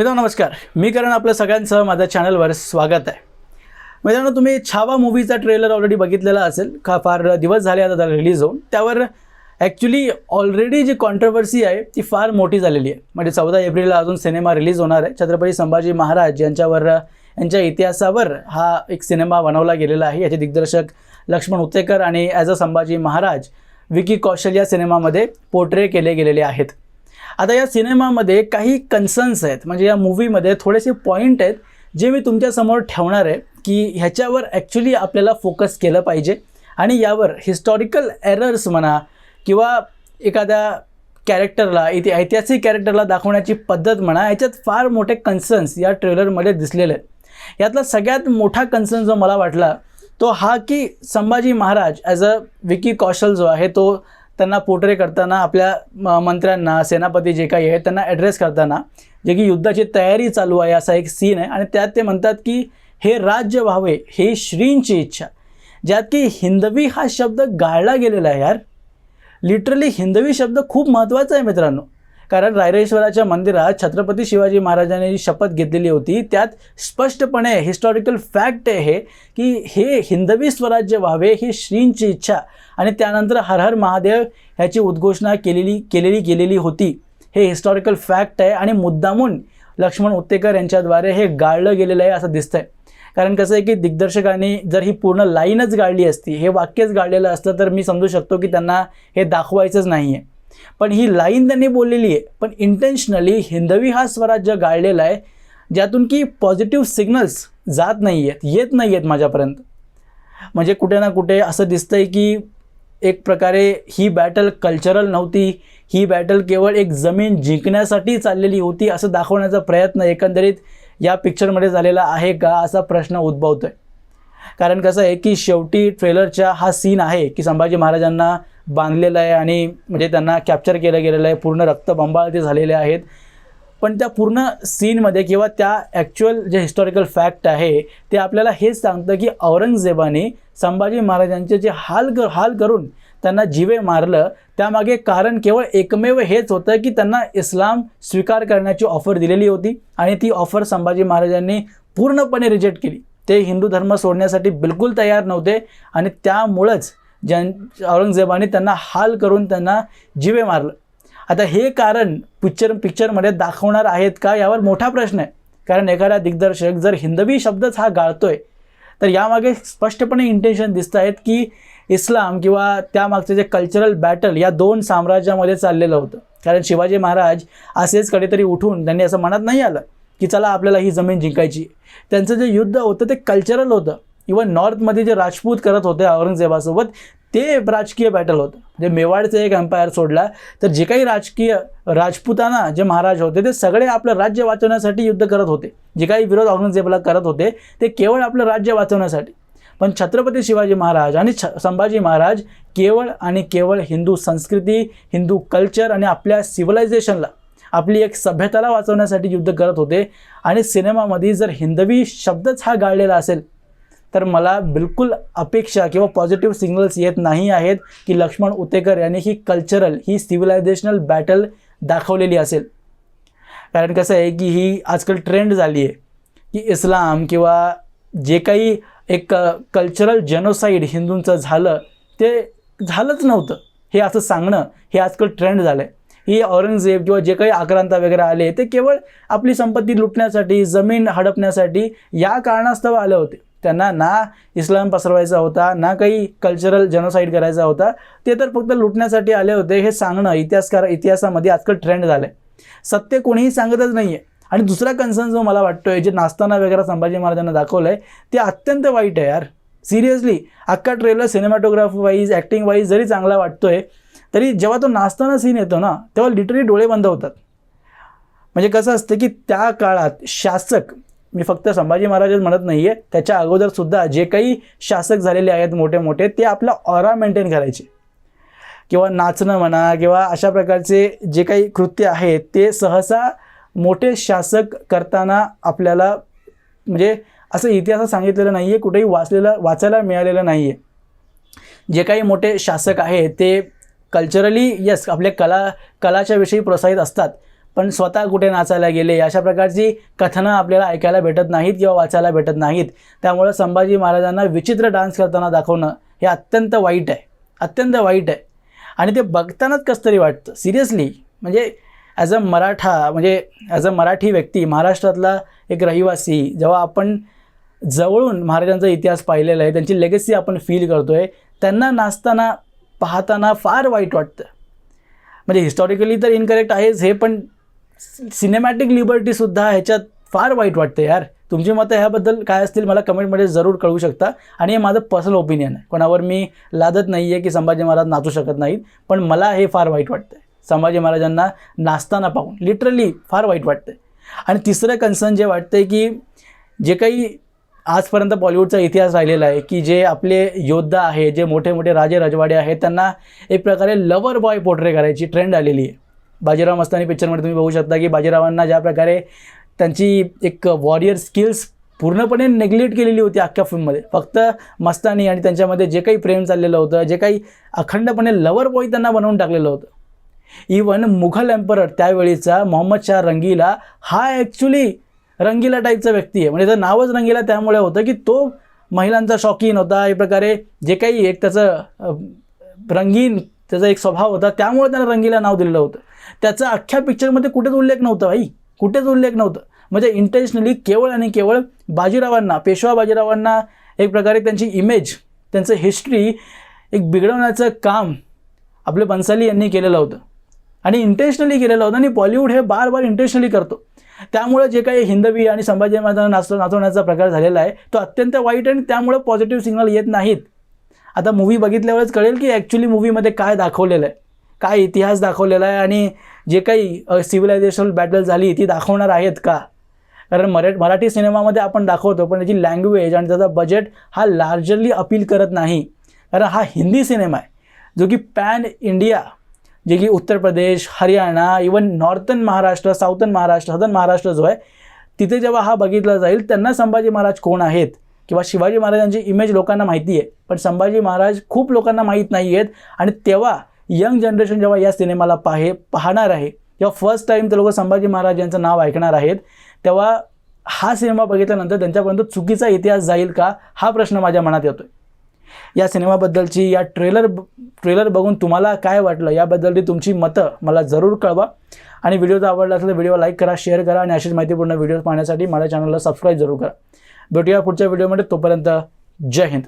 मित्रांनो नमस्कार. मी करण आपलं सगळ्यांचं माझ्या चॅनलवर स्वागत आहे. मित्रांनो तुम्ही छावा मूवीचा ट्रेलर ऑलरेडी बघितलेला असेल. का फार दिवस झाले आता त्याला रिलीज होऊन. त्यावर ॲक्च्युली ऑलरेडी जी कॉन्ट्रवर्सी आहे ती फार मोठी झालेली आहे. म्हणजे चौदा एप्रिलला अजून सिनेमा रिलीज होणार आहे. छत्रपती संभाजी महाराज यांच्यावर यांच्या इतिहासावर हा एक सिनेमा बनवला गेलेला आहे. याचे दिग्दर्शक लक्ष्मण उतेकर आणि ॲज अ संभाजी महाराज विकी कौशल या सिनेमामध्ये पोर्ट्रे केले गेलेले आहेत. आता या सिनेमामध्ये काही कन्सर्न्स आहेत. म्हणजे या मूवीमध्ये थोडेसे पॉईंट आहेत जे मी तुमच्यासमोर ठेवणार आहे की ह्याच्यावर ॲक्च्युली आपल्याला फोकस केलं पाहिजे. आणि यावर हिस्टॉरिकल एरर्स म्हणा किंवा एखाद्या कॅरेक्टरला इथे ऐतिहासिक कॅरेक्टरला दाखवण्याची पद्धत म्हणा याच्यात फार मोठे कन्सर्न्स या ट्रेलरमध्ये दिसलेले आहेत. यातला सगळ्यात मोठा कन्सर्न जो मला वाटला तो हा की संभाजी महाराज ॲज अ विकी कौशल जो आहे तो त्यांना पोर्ट्रे करताना आपल्या म- मंत्र्यांना सेनापती जे काही आहेत त्यांना ॲड्रेस करताना जे की युद्धाची तयारी चालू आहे असा एक सीन आहे. आणि त्यात ते म्हणतात की हे राज्य व्हावे हे श्रींची इच्छा. ज्यात की हिंदवी हा शब्द गाळला गेलेला आहे यार. लिटरली हिंदवी शब्द खूप महत्त्वाचा आहे मित्रांनो. कारण रायरेश्वराच्या मंदिरात छत्रपती शिवाजी महाराजांनी जी शपथ घेतलेली होती. त्यात स्पष्टपणे हिस्टॉरिकल फॅक्ट आहे हे की हे हिंदवी स्वराज्य व्हावे ही श्रींची इच्छा आणि त्यानंतर हर हर महादेव ह्याची उद्घोषणा केलेली केलेली गेलेली होती. हे हिस्टॉरिकल फॅक्ट आहे आणि मुद्दामून लक्ष्मण उत्तेकर यांच्याद्वारे हे गाळलं गेलेलं आहे असं दिसतंय. कारण कसं आहे की दिग्दर्शकांनी जर ही पूर्ण लाईनच गाळली असती हे वाक्यच गाळलेलं असतं तर मी समजू शकतो की त्यांना हे दाखवायचंच नाही आहे पण ही लाईन त्यांनी बोललेली आहे. पण इंटेन्शनली हिंदवी हा स्वराज्य गाळलेला आहे ज्यातून की पॉझिटिव्ह सिग्नल्स जात नाही आहेत येत नाही आहेत माझ्यापर्यंत. म्हणजे कुठे ना कुठे असं दिसतं आहे की एक प्रकारे ही बॅटल कल्चरल नव्हती ही बॅटल केवळ एक जमीन जिंकण्यासाठी चाललेली होती असं दाखवण्याचा प्रयत्न एकंदरीत या पिक्चरमध्ये झालेला आहे का असा प्रश्न उद्भवतो आहे कारण कसं आहे की शेवटी ट्रेलरचा हा सीन आहे की संभाजी महाराजांना बांधलेलं आहे आणि म्हणजे त्यांना कॅप्चर केलं गेलेलं आहे. पूर्ण रक्तबंबाळ ते झालेले आहेत. पण त्या पूर्ण सीनमध्ये किंवा त्या ॲक्च्युअल जे हिस्टॉरिकल फॅक्ट आहे ते आपल्याला हेच सांगतं की औरंगजेबाने संभाजी महाराजांचे जे हाल कर हाल करून त्यांना जिवे मारलं त्यामागे कारण केवळ एकमेव हेच होतं की त्यांना इस्लाम स्वीकार करण्याची ऑफर दिलेली होती आणि ती ऑफर संभाजी महाराजांनी पूर्णपणे रिजेक्ट केली. ते हिंदू धर्म सोडण्यासाठी बिलकुल तयार नव्हते आणि त्यामुळंच ज्यां औरंगजेबाने त्यांना हाल करून त्यांना जिवे मारलं. आता हे कारण पिक्चर पिक्चरमध्ये दाखवणार आहेत का यावर मोठा प्रश्न आहे. कारण एखादा दिग्दर्शक जर हिंदवी शब्दच हा गाळतोय तर यामागे स्पष्टपणे इंटेन्शन दिसत आहेत की इस्लाम किंवा त्यामागचं जे कल्चरल बॅटल या दोन साम्राज्यामध्ये चाललेलं होतं. कारण शिवाजी महाराज असेच कधीतरी उठून त्यांनी असं मनात नाही आलं. की चला आपल्याला ही जमीन जिंकायची. त्यांचं जे युद्ध होतं ते कल्चरल होतं. इवन नॉर्थमध्ये जे राजपूत करत होते औरंगजेबासोबत ते राजकीय बॅटल होतं. म्हणजे मेवाडचं एक एम्पायर सोडला तर जे काही राजकीय राजपुताना जे महाराज होते ते सगळे आपलं राज्य वाचवण्यासाठी युद्ध करत होते. जे काही विरोध औरंगजेबाला करत होते ते केवळ आपलं राज्य वाचवण्यासाठी. पण छत्रपती शिवाजी महाराज आणि छ संभाजी महाराज केवळ आणि केवळ हिंदू संस्कृती हिंदू कल्चर आणि आपल्या सिव्हिलायझेशनला आपली एक सभ्यताला वाचवण्यासाठी युद्ध करत होते. आणि सिनेमामध्ये जर हिंदवी शब्दच हा गाळलेला असेल तर मला बिलकुल अपेक्षा किंवा पॉझिटिव्ह सिग्नल्स येत नाही आहेत की लक्ष्मण उतेकर यांनी ही कल्चरल ही सिव्हिलायझेशनल बॅटल दाखवलेली असेल. कारण कसं आहे की ही आजकाल ट्रेंड झाली आहे की इस्लाम किंवा जे काही एक कल्चरल जेनोसाईड हिंदूंचं झालं ते झालंच नव्हतं. हे असं सांगणं हे आजकाल ट्रेंड झालं आहे ही औरंगजेब किंवा जे काही आक्रांता वगैरे आले ते केवळ आपली संपत्ती लुटण्यासाठी जमीन हडपण्यासाठी या कारणास्तव आले होते. त्यांना ना इस्लाम पसरवायचा होता ना काही कल्चरल जनोसाईड करायचा होता ते तर फक्त लुटण्यासाठी आले होते हे सांगणं इतिहासकार इतिहासामध्ये आजकाल ट्रेंड झालं आहे सत्य कोणीही सांगतच नाही आहे आणि दुसरा कन्सर्न जो मला वाटतोय जे नाचताना वगैरे संभाजी महाराजांना दाखवलं आहे ते अत्यंत वाईट आहे यार. सिरियसली अख्खा trailer cinematography wise acting wise जरी चांगला वाटतोय तरी जेव्हा तो नाचताना सीन येतो ना तेव्हा लिटरली डोळे बंद होतात. म्हणजे कसं असतं की त्या काळात शासक मी फक्त संभाजी महाराजच म्हणत नाही आहे त्याच्या अगोदरसुद्धा जे काही शासक झालेले आहेत मोठे मोठे ते आपला ऑरा मेंटेन करायचे. किंवा नाचणं म्हणा किंवा अशा प्रकारचे जे काही कृत्य आहे ते सहसा मोठे शासक करताना आपल्याला म्हणजे असं इतिहासात सांगितलेलं नाही आहे कुठेही वाचलेलं वाचायला मिळालेलं नाही आहे जे काही मोठे शासक आहेत ते कल्चरली यस आपल्या कला कलाच्या विषयी प्रोत्साहित असतात. पण स्वतः कुठे नाचायला गेले अशा प्रकारची कथनं आपल्याला ऐकायला भेटत नाहीत किंवा वाचायला भेटत नाहीत. त्यामुळं संभाजी महाराजांना विचित्र डान्स करताना दाखवणं हे अत्यंत वाईट आहे. अत्यंत वाईट आहे. आणि ते बघतानाच कसं तरी वाटतं. सिरियसली म्हणजे ॲज अ मराठा म्हणजे ॲज अ मराठी व्यक्ती महाराष्ट्रातला एक रहिवासी जेव्हा आपण जवळून महाराजांचा इतिहास पाहिलेला आहे त्यांची लेगसी आपण फील करतो आहे त्यांना नाचताना पाहताना फार वाईट वाटतं. म्हणजे हिस्टॉरिकली तर इनकरेक्ट आहेच हे पण सिनेमॅटिक लिबर्टीसुद्धा ह्याच्यात फार वाईट वाटतं यार. तुमची मतं ह्याबद्दल काय असतील मला कमेंटमध्ये जरूर कळवू शकता. आणि हे माझं पर्सनल ओपिनियन आहे. कोणावर मी लादत नाही आहे की संभाजी महाराज नाचू शकत नाहीत पण मला हे फार वाईट वाटतं. संभाजी महाराजांना नाचताना पाहून लिटरली फार वाईट वाटतं. आणि तिसरं कन्सर्न जे वाटतं आहे की जे काही आजपर्यंत बॉलिवूडचा इतिहास राहिलेला आहे की जे आपले योद्धा आहे जे मोठे मोठे राजे रजवाडे आहेत त्यांना एक प्रकारे लवर बॉय पोर्ट्रे करायची ट्रेंड आलेली आहे. बाजीराव मस्तानी पिक्चरमध्ये तुम्ही बघू शकता की बाजीरावांना ज्या प्रकारे त्यांची एक वॉरियर स्किल्स पूर्णपणे नेग्लेक्ट केलेली होती अख्ख्या फिल्ममध्ये फक्त मस्तानी आणि त्यांच्यामध्ये जे काही प्रेम चाललेलं होतं जे काही अखंडपणे लवर बॉय त्यांना बनवून टाकलेलं होतं. इवन मुघल एम्परर त्यावेळीचा मोहम्मद शाह रंगीला हा ॲक्च्युली रंगीला टाईपचा व्यक्ती आहे. म्हणजे त्याचं नावच रंगीला त्यामुळे होतं की तो महिलांचा शौकीन होता एक प्रकारे जे काही एक त्याचं रंगीन त्याचा एक स्वभाव होता त्यामुळे त्यानं रंगीला नाव दिलेलं होतं. त्याचा अख्ख्या पिक्चरमध्ये कुठेच उल्लेख नव्हता भाई कुठेच उल्लेख नव्हतं. म्हणजे इंटेन्शनली केवळ आणि केवळ बाजीरावांना पेशवा बाजीरावांना एक प्रकारे त्यांची इमेज त्यांचं हिस्ट्री एक बिघडवण्याचं काम आपले बन्साली यांनी केलेलं होतं. आणि इंटेन्शनली केलेलं होतं आणि बॉलिवूड हे बार बार इंटेन्शनली करतो. त्यामुळे जे काही हिंदवी आणि संभाजी महाराजांना नाचव नाचवण्याचा प्रकार झालेला आहे तो अत्यंत वाईट आणि त्यामुळे पॉझिटिव्ह सिग्नल येत नाहीत. आता मूवी बघितल्यावरच कळेल की ॲक्च्युली मूवीमध्ये काय दाखवलेलं आहे. काय इतिहास दाखवलेला आहे आणि जे काही सिव्हिलायझेशन बॅटल झाली ती दाखवणार आहेत का? कारण मरा मराठी सिनेमामध्ये आपण दाखवतो पण त्याची लँग्वेज आणि त्याचा बजेट हा लार्जरली अपील करत नाही. कारण हा हिंदी सिनेमा आहे जो की पॅन इंडिया जे की Uttar Pradesh Haryana even northern Maharashtra southern Maharashtra southern Maharashtra जो आहे तिथे जेव्हा हा बघितला जाईल त्यांना संभाजी महाराज कोण आहेत? किंवा शिवाजी महाराजांची इमेज लोकांना माहिती आहे पण संभाजी महाराज खूप लोकांना माहीत नाही आहेत. आणि तेव्हा यंग जनरेशन जेव्हा या सिनेमाला पाहे पाहणार आहे किंवा फर्स्ट टाईम ते लोक संभाजी महाराज यांचं नाव ऐकणार आहेत तेव्हा हा सिनेमा बघितल्यानंतर त्यांच्यापर्यंत चुकीचा इतिहास जाईल का? हा प्रश्न माझ्या मनात येतो आहे या सिनेमाबद्दलची या ट्रेलर ट्रेलर बघून तुम्हाला काय वाटलं? याबद्दलची तुमची मतं मला जरूर कळवा. आणि व्हिडिओ जर आवडला असेल तर व्हिडिओ लाईक करा शेअर करा आणि अशीच माहितीपूर्ण व्हिडिओ पाहण्यासाठी माझ्या चॅनलला सबस्क्राईब जरूर करा. भेटूया पुढच्या व्हिडिओमध्ये. तोपर्यंत जय हिंद.